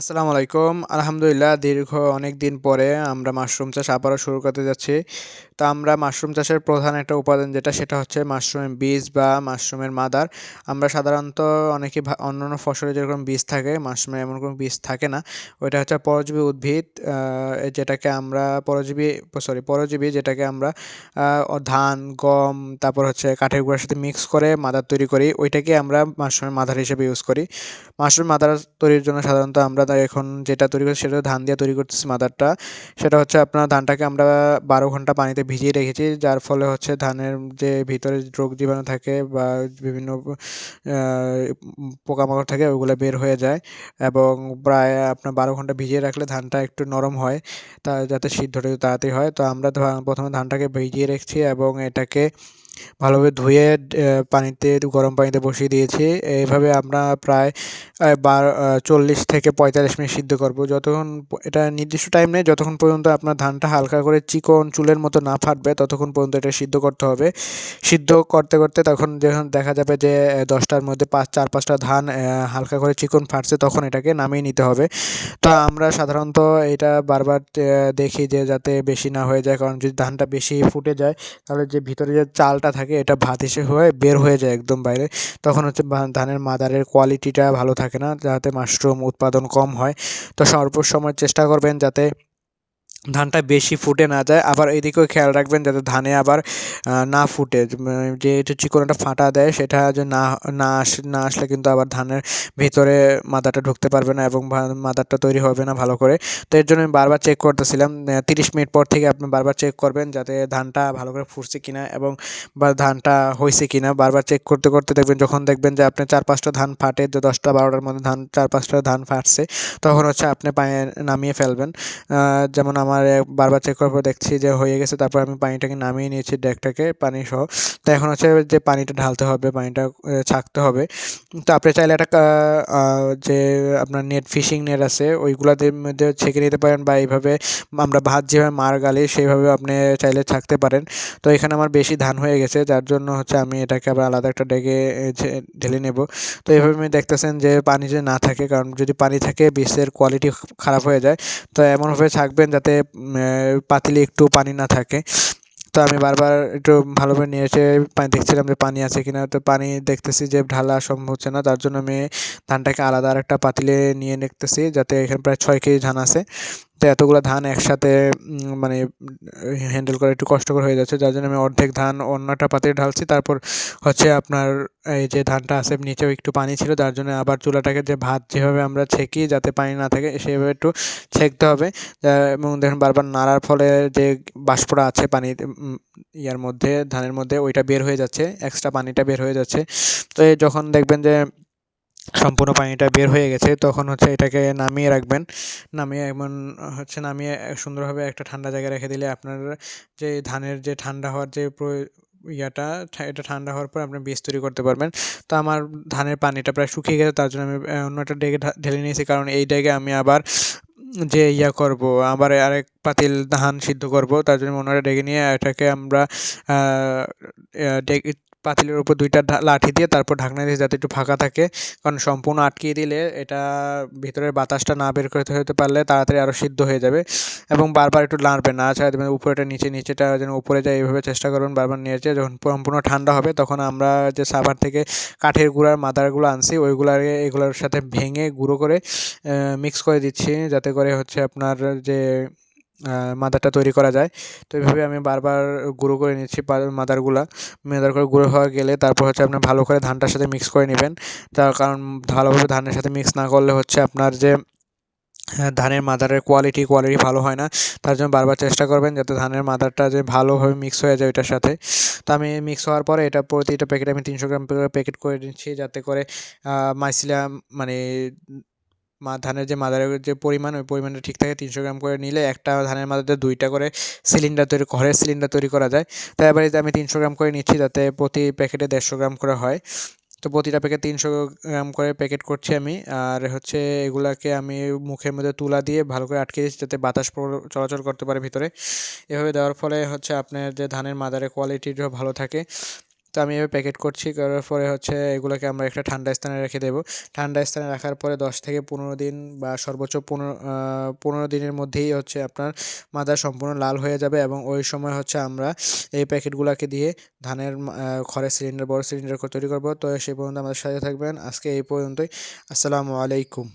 আসসালামু আলাইকুম। আলহামদুলিল্লাহ, দীর্ঘ অনেক দিন পরে আমরা মাশরুম চাষ আবারও শুরু করতে যাচ্ছি। তো আমরা মাশরুম চাষের প্রধান একটা উপাদান যেটা, সেটা হচ্ছে মাশরুমের বীজ বা মাশরুমের মাদার। আমরা সাধারণত অনেকে অন্যান্য ফসলে যেরকম বীজ থাকে মাশরুমের এমন কোনো বীজ থাকে না। ওইটা হচ্ছে পরজীবী উদ্ভিদ যেটাকে আমরা পরজীবী, সরি, পরজীবী যেটাকে আমরা ধান, গম, তারপর হচ্ছে কাঠের গুঁড়ার সাথে মিক্স করে মাদার তৈরি করি। ওইটাকে আমরা মাশরুমের মাদার হিসেবে ইউজ করি। মাশরুম মাদার তৈরির জন্য সাধারণত আমরা তাই এখন যেটা তৈরি করছি, সেটা ধান দিয়ে তৈরি করতেছি মাদারটা। সেটা হচ্ছে আপনার ধানটাকে আমরা বারো ঘণ্টা পানিতে ভিজিয়ে রেখেছি, যার ফলে হচ্ছে ধানের যে ভিতরে রোগ জীবাণু থাকে বা বিভিন্ন পোকামাকড় থাকে, ওগুলো বের হয়ে যায় এবং প্রায় আপনার বারো ঘণ্টা ভিজিয়ে রাখলে ধানটা একটু নরম হয়, তা যাতে সিদ্ধটা তাড়াতাড়ি হয়। তো আমরা প্রথমে ধানটাকে ভিজিয়ে রেখেছি এবং এটাকে ভালোভাবে ধুয়ে পানিতে, গরম পানিতে বসিয়ে দিয়েছি। এইভাবে আমরা প্রায় বারো চল্লিশ থেকে পঁয়তাল্লিশ মিনিট সিদ্ধ করব। যতক্ষণ এটা নির্দিষ্ট টাইম নেই, যতক্ষণ পর্যন্ত আপনার ধানটা হালকা করে চিকন চুলের মতো না ফাটবে, ততক্ষণ পর্যন্ত এটা সিদ্ধ করতে হবে। সিদ্ধ করতে করতে তখন যখন দেখা যাবে যে দশটার মধ্যে পাঁচ, চার, পাঁচটা ধান হালকা করে চিকন ফাটছে, তখন এটাকে নামিয়ে নিতে হবে। তো আমরা সাধারণত এটা বারবার দেখি যে, যাতে বেশি না হয়ে যায়, কারণ যদি ধানটা বেশি ফুটে যায়, তাহলে যে ভিতরে যে চালটা থাকে, এটা ভাত হিসেবে হয়ে বের হয়ে যায় একদম বাইরে। তখন হচ্ছে ধানের মাদারের কোয়ালিটিটা ভালো থাকে না, যাতে মাশরুম উৎপাদন কম হয়। তো সর্ব সময় চেষ্টা করবেন যাতে ধানটা বেশি ফুটে না যায়। আবার এদিকেও খেয়াল রাখবেন যাতে ধানে আবার না ফুটে। যে একটু চিকনটা ফাটা দেয়, সেটা যে না না আস, না আসলে কিন্তু আবার ধানের ভিতরে মাদাটা ঢুকতে পারবে না এবং মাদারটা তৈরি হবে না ভালো করে। তো এর জন্য আমি বারবার চেক করতেছিলাম তিরিশ মিনিট পর থেকে আপনি বারবার চেক করবেন যাতে ধানটা ভালো করে ফুটছে কিনা এবং বা ধানটা হয়েছে কিনা। বারবার চেক করতে করতে দেখবেন, যখন দেখবেন যে আপনি চার পাঁচটা ধান ফাটে, যে দশটা বারোটার মধ্যে ধান, চার পাঁচটা ধান ফাটছে, তখন হচ্ছে আপনি পায়ে নামিয়ে ফেলবেন। যেমন আমার আমার বারবার চেক করার পর দেখছি যে হয়ে গেছে, তারপর আমি পানিটাকে নামিয়ে নিয়েছি ডেকটাকে পানি সহ তো এখন হচ্ছে যে পানিটা ঢালতে হবে, পানিটা ছাকতে হবে। তো আপনি চাইলে একটা যে আপনার নেট, ফিশিং নেট আছে, ওইগুলোদের মধ্যে ছেঁকে নিতে পারেন বা এইভাবে আমরা ভাত যেভাবে মার গালি সেইভাবে আপনি চাইলে ছাকতে পারেন। তো এখানে আমার বেশি ধান হয়ে গেছে, যার জন্য হচ্ছে আমি এটাকে আবার আলাদা একটা ডেকে ঢেলে নেব। তো এইভাবে আমি দেখতেছেন যে পানি যে না থাকে, কারণ যদি পানি থাকে, বিষের কোয়ালিটি খারাপ হয়ে যায়। তো এমনভাবে ছাকবেন যাতে পাতিলে একটু পানি না থাকে। তো আমি বারবার একটু ভালোভাবে নিয়ে এসে পানি দেখছিলাম যে পানি আছে কিনা। তো পানি দেখতেছি যে ঢালা সম্ভব হচ্ছে না। তার জন্য আমি ধানটাকে আলাদা আর একটা পাতিলে নিয়ে দেখতেছি, যাতে এখানে প্রায় ছয় কেজি ধান আছে। তো এতগুলো ধান একসাথে মানে হ্যান্ডেল করা একটু কষ্টকর হয়ে যাচ্ছে। যার জন্য আমি অর্ধেক ধান অন্যটা পাতিলে ঢালছি। তারপর হচ্ছে আপনার এই যে ধানটা আছে, নিচেও একটু পানি ছিল। যার জন্য আবার চুলাটাকে যে ভাত যেভাবে আমরা ছেঁকি যাতে পানি না থাকে, সেভাবে একটু ছেঁকতে হবে। এবং দেখুন, বারবার নাড়ার ফলে যে বাষ্পটা আছে পানি ইয়ার মধ্যে, ধানের মধ্যে, ওইটা বের হয়ে যাচ্ছে। এক্সট্রা পানিটা বের হয়ে যাচ্ছে। তো যখন দেখবেন যে সম্পূর্ণ পানিটা বের হয়ে গেছে, তখন হচ্ছে এটাকে নামিয়ে রাখবেন। নামিয়ে এমন, হচ্ছে নামিয়ে সুন্দরভাবে একটা ঠান্ডা জায়গায় রেখে দিলে আপনার যে ধানের যে ঠান্ডা হওয়ার যে ইয়াটা এটা ঠান্ডা হওয়ার পর আপনি বীজ তৈরি করতে পারবেন। তো আমার ধানের পানিটা প্রায় শুকিয়ে গেছে, তার জন্য আমি অন্য একটা ডেকে ঢেলে নিয়েছি, কারণ এই ডেকে আমি আবার যে ইয়া করব, আবার আরেক পাতিল ধান সিদ্ধ করব, তার জন্য অন্য একটা ডেকে নিয়ে এটাকে আমরা পাতিলের উপর দুইটা লাঠি দিয়ে তারপর ঢাকনা দিয়ে যাতে একটু ফাঁকা থাকে, কারণ সম্পূর্ণ আটকিয়ে দিলে এটা ভিতরের বাতাসটা না বের করতে হতে পারলে তাড়াতাড়ি আরও সিদ্ধ হয়ে যাবে এবং বারবার একটু নাড়বে না। ছাড়া দেবেন উপরেটা নিচে, নিচেটা যেন উপরে যায় এইভাবে চেষ্টা করুন বারবার নিয়েছে যখন সম্পূর্ণ ঠান্ডা হবে, তখন আমরা যে সাভার থেকে কাঠের গুঁড়ার মাদারগুলো আনছি, ওইগুলার, এগুলোর সাথে ভেঙে গুঁড়ো করে মিক্স করে দিচ্ছি। যাতে করে হচ্ছে আপনার যে মাদারটা তৈরি করা যায়। তো এইভাবে আমি বারবার গুঁড়ো করে নিচ্ছি মাদারগুলা। মাদার করে গুঁড়ো হওয়া গেলে তারপর হচ্ছে আপনার ভালো করে ধানটার সাথে মিক্স করে নেবেন। তার কারণ ভালোভাবে ধানের সাথে মিক্স না করলে হচ্ছে আপনার যে হ্যাঁ, ধানের মাদারের কোয়ালিটি কোয়ালিটি ভালো হয় না। তার জন্য বারবার চেষ্টা করবেন যাতে ধানের মাদারটা যে ভালোভাবে মিক্স হয়ে যায় ওইটার সাথে। তো আমি মিক্স হওয়ার পরে এটা প্রতিটা প্যাকেট আমি তিনশো গ্রাম প্যাকেট করে নিচ্ছি। যাতে করে মাইসিলা মানে মা, ধানের যে মাদারের যে পরিমাণ, ওই পরিমাণটা ঠিক থাকে তিনশো গ্রাম করে নিলে একটা ধানের মাদারে দুইটা করে সিলিন্ডার তৈরি, ঘরের সিলিন্ডার তৈরি করা যায়। তাই এবার আমি তিনশো গ্রাম করে নিচ্ছি যাতে প্রতি প্যাকেটে দেড়শো গ্রাম করে হয়। তো প্রতিটা প্যাকেট তিনশো গ্রাম করে প্যাকেট করছি আমি। আর হচ্ছে এগুলাকে আমি মুখের মধ্যে তুলা দিয়ে ভালো করে আটকে দিচ্ছি যাতে বাতাস চলাচল করতে পারে ভিতরে। এভাবে দেওয়ার ফলে হচ্ছে আপনার যে ধানের মাদারের কোয়ালিটিটাও ভালো থাকে। তো আমি এভাবে প্যাকেট করছি, করার পরে হচ্ছে এগুলোকে আমরা একটা ঠান্ডা স্থানে রেখে দেবো। ঠান্ডা স্থানে রাখার পরে দশ থেকে পনেরো দিন বা সর্বোচ্চ পনেরো পনেরো দিনের মধ্যেই হচ্ছে আপনার মাদা সম্পূর্ণ লাল হয়ে যাবে এবং ওই সময় হচ্ছে আমরা এই প্যাকেটগুলোকে দিয়ে ধানের খড়ের সিলিন্ডার বড় সিলিন্ডার তৈরি করব। তো সেই পর্যন্ত আমাদের সাথে থাকবেন। আজকে এই পর্যন্তই। আসসালামু আলাইকুম।